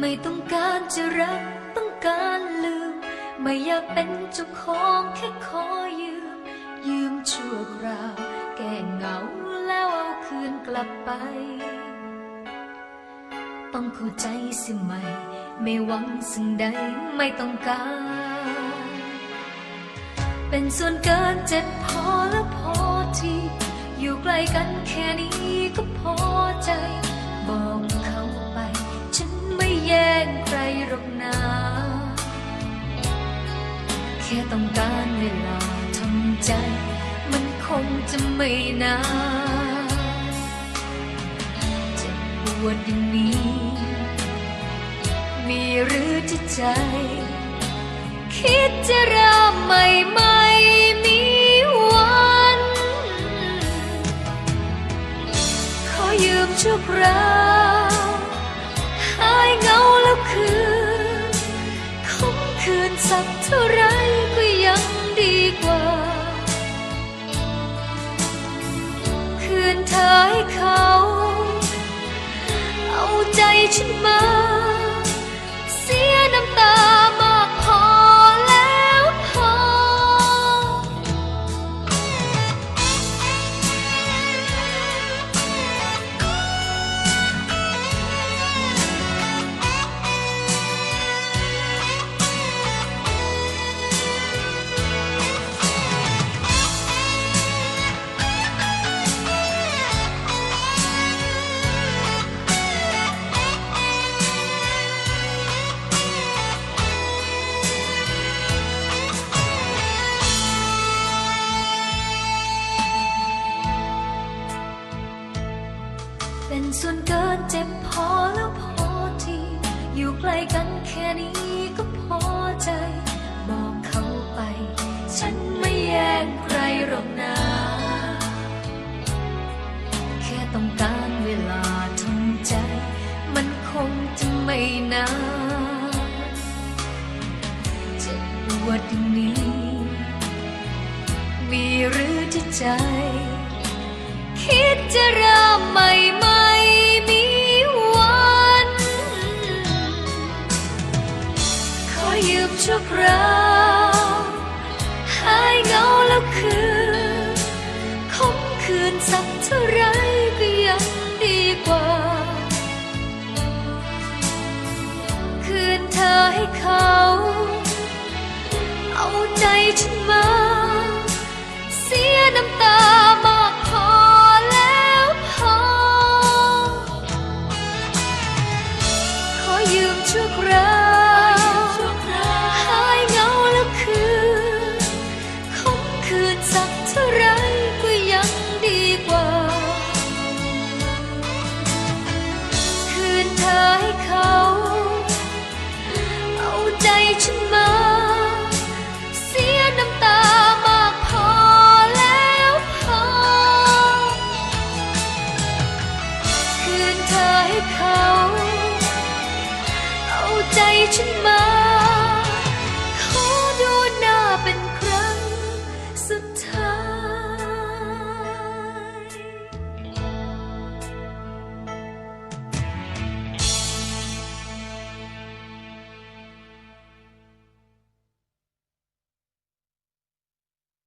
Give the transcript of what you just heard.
ไม่ต้องการจะรักต้องการลืม ไม่อยากเป็นเจ้าของแค่ขอยืม ยืมชั่วคราว แก้เหงาแล้วเอาคืนกลับไป ต้องเข้าใจสิไหม ไม่หวังสิ่งใดไม่ต้องการ เป็นส่วนเกินเจ็บพอและพอที อยู่ใกล้กันแค่นี้ก็พอใจบอก แย่งใครหรอกนะแค่ต้องการเวลาทำใจ มันคงจะไม่นานจ็บปวดอย่างนี้ มีหรือที่ใจ คิดจะเริ่มใหม่ไม่มีวัน ขอยืมชั่วคราว สักเท่าไรก็ยังดีกว่า คืนเธอให้เขา เอาใจฉันมา เป็นส่วนเกินเจ็บพอแล้วพอที อยู่ใกล้กันแค่นี้ก็พอใจ บอกเขาไป ฉันไม่แย่งใครหรอกนะ แค่ต้องการเวลาทำใจ มันคงจะไม่นานเจ็บปวดอย่างนี้ มีหรือที่ใจ คิดจะเริ่มใหม่ไม่มี ขอยืมชั่วคราวหายเงาแล้วคืนคมคืนสักเท่าไรก็ยังดีกว่า คืนเธอให้เขา เอาใจฉันมา เสียน้ำตามากพอแล้วพอ ขอยืมชั่วคราว เท่าไรก็ยังดีกว่า คืนเธอให้เขา เอาใจฉันมาเสียน้ำตามาพอแล้วพอ คืนเธอให้เขา เอาใจฉันมา